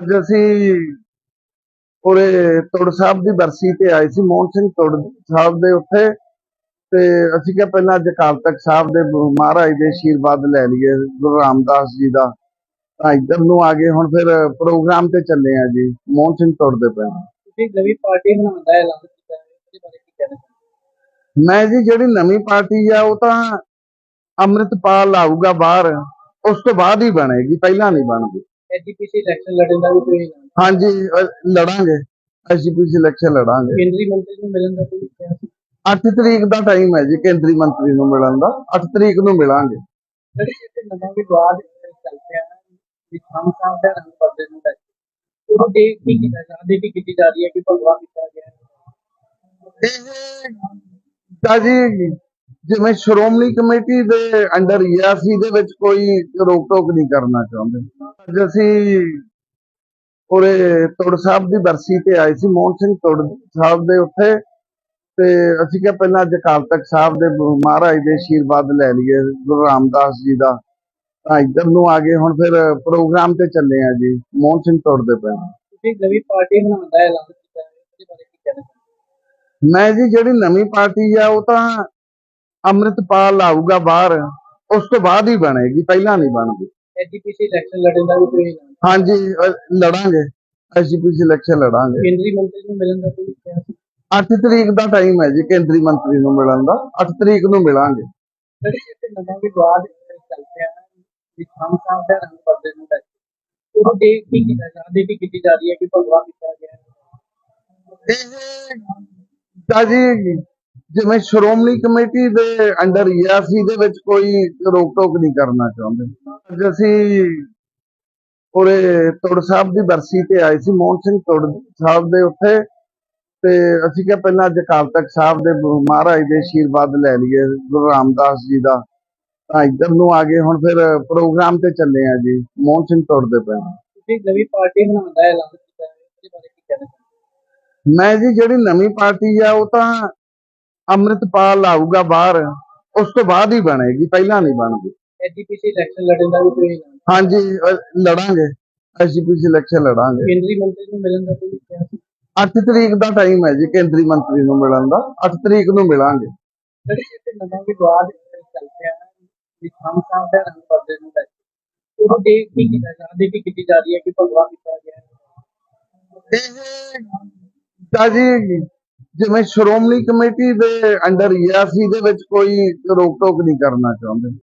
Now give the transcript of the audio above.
ਅੱਜ ਅਸੀਂ ਉਰੇ ਤੁੜ ਸਾਹਿਬ ਦੀ ਬਰਸੀ ਤੇ ਆਏ ਸੀ ਮੋਹਨ ਸਿੰਘ ਤੁੜ ਸਾਹਿਬ ਦੇ ਉੱਥੇ ਤੇ ਅਸੀਂ ਕਿਹਾ ਪਹਿਲਾਂ ਅੱਜ ਅਕਾਲ ਤਖਤ ਸਾਹਿਬ ਦੇ ਮਹਾਰਾਜ ਦੇ ਆਸ਼ੀਰਵਾਦ ਲੈ ਲਈਏ ਗੁਰੂ ਰਾਮਦਾਸ ਜੀ ਦਾ। ਤਾਂ ਇੱਧਰ ਨੂੰ ਆ ਗਏ ਹੁਣ ਫਿਰ ਪ੍ਰੋਗਰਾਮ ਤੇ ਚੱਲੇ ਆ ਜੀ ਮੋਹਨ ਸਿੰਘ ਤੁੜ ਦੇ ਪਿੰਡ ਤੁਸੀਂ ਨਵੀਂ ਪਾਰਟੀ ਬਣਾਉਣ ਦਾ ਐਲਾਨ ਕੀਤਾ ਹੈ ਉਹਦੇ ਬਾਰੇ ਕੀ ਕਹਿਣਾ ਮੈਂ ਜੀ ਜਿਹੜੀ ਨਵੀਂ ਪਾਰਟੀ ਆ ਉਹ ਤਾਂ ਅੰਮ੍ਰਿਤਪਾਲ ਆਊਗਾ ਬਾਹਰ ਉਸ ਤੋਂ ਬਾਅਦ ਹੀ ਬਣੇਗੀ ਪਹਿਲਾਂ ਨਹੀਂ ਬਣਦੀ। ਐਜੀਪੀਸੀ ਇਲੈਕਸ਼ਨ ਲੜਨ ਦਾ ਵੀ ਕੋਈ ਐਲਾਨ ਹਾਂਜੀ ਅ, ਲੜਾਂਗੇ। SGPC election ਲੜਾਂਗੇ। ਕੇਂਦਰੀ ਮੰਤਰੀ ਨੂੰ ਮਿਲਣ ਦਾ ਕੋਈ ਕਿਹਾ ਸੀ? 8 ਤਰੀਕ ਦਾ ਟਾਈਮ ਹੈ ਜੀ ਕੇਂਦਰੀ ਮੰਤਰੀ ਨੂੰ ਮਿਲਣ ਦਾ। 8 ਤਰੀਕ ਨੂੰ ਮਿਲਾਂਗੇ। ਜਿਹੜੇ ਇੱਥੇ ਨਵਾਂ ਵਿਵਾਦ ਚੱਲ ਪਿਆ ਹੈ ਵੀ ਖਾਨ ਸਾਹਿਬ ਦਾ ਰੰਗ ਪਰਦੇ ਨੂੰ ਲੈ ਕੇ ਉਹ ਦੇ ਕੀ ਕੀਤਾ ਜਾ ਰਹੀ ਕੀ ਕੀਤੀ ਜਾ ਰਹੀ ਹੈ ਕਿ ਭਗਵਾ ਕੀਤਾ ਗਿਆ ਹੈ? ਇਹ ਤਾਂ ਜੀ ਜਿਵੇਂ ਸ਼੍ਰੋਮਣੀ ਕਮੇਟੀ ਦੇ ਅੰਡਰ ਅਸੀਂ ਇਹਦੇ ਵਿੱਚ ਕੋਈ ਰੋਕ ਟੋਕ ਨਹੀਂ ਕਰਨਾ ਚਾਹੁੰਦੇ। ਅੱਜ ਅਸੀਂ ਉਰੇ ਤੁੜ ਸਾਹਿਬ ਦੀ ਬਰਸੀ ਤੇ ਆਏ ਸੀ ਮੋਹਨ ਸਿੰਘ ਤੁੜ ਸਾਹਿਬ ਦੇ ਉੱਥੇ। ਤੇ ਅਸੀਂ ਕਿਹਾ ਪਹਿਲਾਂ ਅੱਜ ਅਕਾਲ ਤਖਤ ਸਾਹਿਬ ਦੇ ਮਹਾਰਾਜ ਦੇ ਆਸ਼ੀਰਵਾਦ ਲੈ ਲਈਏ ਗੁਰੂ ਰਾਮਦਾਸ ਜੀ ਦਾ। ਤਾਂ ਇੱਧਰ ਨੂੰ ਆ ਗਏ ਹੁਣ ਫਿਰ ਪ੍ਰੋਗਰਾਮ ਤੇ ਚੱਲੇ ਆ ਜੀ ਮੋਹਨ ਸਿੰਘ ਤੁੜ ਦੇ ਪਿੰਡ। ਤੁਸੀਂ ਨਵੀਂ ਪਾਰਟੀ ਬਣਾਉਣ ਦਾ ਐਲਾਨ ਕੀਤਾ ਹੈ ਬਾਰੇ ਕੀ ਕਹਿਣਾ ਮੈਂ ਜੀ ਜਿਹੜੀ ਨਵੀਂ ਪਾਰਟੀ ਆ ਉਹ ਤਾਂ ਅੰਮ੍ਰਿਤਪਾਲ ਆਊਗਾ ਬਾਹਰ ਉਸ ਤੋਂ ਬਾਅਦ ਹੀ ਬਣੇਗੀ ਪਹਿਲਾਂ ਨਹੀਂ ਬਣਦੀ। ਐਜੀਪੀਸੀ ਇਲੈਕਸ਼ਨ ਲੜਨ ਦਾ ਵੀ ਕੋਈ ਹਾਂਜੀ ਅ, ਲੜਾਂਗੇ ਐਸਜੀਪੀਸੀ ਇਲੈਕਸ਼ਨ ਲੜਾਂਗੇ। ਕੇਂਦਰੀ ਮੰਤਰੀ ਨੂੰ ਮਿਲਣ ਦਾ ਕੋਈ ਕਿਹਾ ਸੀ? 8 ਤਰੀਕ ਦਾ ਟਾਈਮ ਹੈ ਜੀ ਕੇਂਦਰੀ ਮੰਤਰੀ ਨੂੰ ਮਿਲਣ ਦਾ 8 ਤਰੀਕ ਨੂੰ ਮਿਲਾਂਗੇ। ਜਿਹੜੇ ਇੱਥੇ ਨਵਾਂ ਵਿਵਾਦ ਚੱਲ ਪਿਆ ਹੈ ਵੀ ਖਾਨ ਸਾਹਿਬ ਦਾ ਰੰਗ ਪਰਦੇ ਨੂੰ ਲੈ ਕੇ ਉਹ ਦੇ ਕੀ ਕੀਤਾ ਜਾ ਰਹੀ ਕੀ ਕੀਤੀ ਜਾ ਰਹੀ ਹੈ ਕਿ ਭਗਵਾ ਕੀਤਾ ਗਿਆ ਹੈ? ਇਹ ਤਾਂ ਜੀ ਜਿਵੇਂ ਸ਼੍ਰੋਮਣੀ ਕਮੇਟੀ ਦੇ ਅੰਡਰ ਅਸੀਂ ਇਹਦੇ ਵਿੱਚ ਕੋਈ ਰੋਕ ਟੋਕ ਨਹੀਂ ਕਰਨਾ ਚਾਹੁੰਦੇ। ਅੱਜ ਅਸੀਂ ਉਰੇ ਤੁੜ ਸਾਹਿਬ ਦੀ ਬਰਸੀ ਤੇ ਆਏ ਸੀ ਮੋਹਨ ਸਿੰਘ ਤੁੜ ਸਾਹਿਬ ਦੇ ਉੱਥੇ। ਤੇ ਅਸੀਂ ਕਿਹਾ ਪਹਿਲਾਂ ਅੱਜ ਅਕਾਲ ਤਖਤ ਸਾਹਿਬ ਦੇ ਮਹਾਰਾਜ ਦੇ ਆਸ਼ੀਰਵਾਦ ਲੈ ਲਈਏ ਗੁਰੂ ਰਾਮਦਾਸ ਜੀ ਦਾ। ਤਾਂ ਇੱਧਰ ਨੂੰ ਆ ਗਏ ਹੁਣ ਫਿਰ ਪ੍ਰੋਗਰਾਮ ਤੇ ਚੱਲੇ ਆ ਜੀ ਮੋਹਨ ਸਿੰਘ ਤੁੜ ਦੇ ਤੁਸੀਂ ਨਵੀਂ ਪਾਰਟੀ ਦਾ ਕੀਤਾ ਹੈ ਮੈਂ ਜੀ ਜਿਹੜੀ ਨਵੀਂ ਪਾਰਟੀ ਆ ਉਹ ਤਾਂ ਅੰਮ੍ਰਿਤਪਾਲ ਆਊਗਾ ਬਾਹਰ ਉਸ ਤੋਂ ਬਾਅਦ ਹੀ ਬਣੇਗੀ ਪਹਿਲਾਂ ਨਹੀਂ ਬਣਦੀ। ਐਜੀਪੀਸੀ ਇਲੈਕਸ਼ਨ ਲੜਨ ਦਾ ਵੀ ਕੋਈ ਐਲਾਨ ਹਾਂਜੀ ਅ, ਲੜਾਂਗੇ ਐਸਜੀਪੀਸੀ ਇਲੈਕਸ਼ਨ ਲੜਾਂਗੇ। ਕੇਂਦਰੀ ਮੰਤਰੀ ਨੂੰ ਮਿਲਣ ਦਾ ਕੋਈ ਕਿਹਾ ਸੀ? 8 ਤਰੀਕ ਦਾ ਟਾਈਮ ਹੈ ਜੀ ਕੇਂਦਰੀ ਮੰਤਰੀ ਨੂੰ ਮਿਲਣ ਦਾ। 8 ਤਰੀਕ ਨੂੰ ਮਿਲਾਂਗੇ। ਜਿਹੜੇ ਇੱਥੇ ਨਵਾਂ ਵਿਵਾਦ ਚੱਲ ਪਿਆ ਹੈ ਵੀ ਖਾਨ ਸਾਹਿਬ ਦਾ ਰੰਗ ਪਰਦੇ ਨੂੰ ਲੈ ਕੇ। ਉਹ ਦੇ ਕੀ ਕੀਤਾ ਜਾ ਰਹੀ ਕੀ ਕੀਤੀ ਜਾ ਰਹੀ ਹੈ ਕਿ ਭਗਵਾ ਕੀਤਾ ਗਿਆ ਹੈ। ਇਹ ਤਾਂ ਜੀ ਜਿਵੇਂ ਸ਼੍ਰੋਮਣੀ ਕਮੇਟੀ ਦੇ ਅੰਡਰ ਹੀ ਆ ਇਹਦੇ ਵਿੱਚ ਕੋਈ ਰੋਕ ਟੋਕ ਨਹੀਂ ਕਰਨਾ ਚਾਹੁੰਦੇ।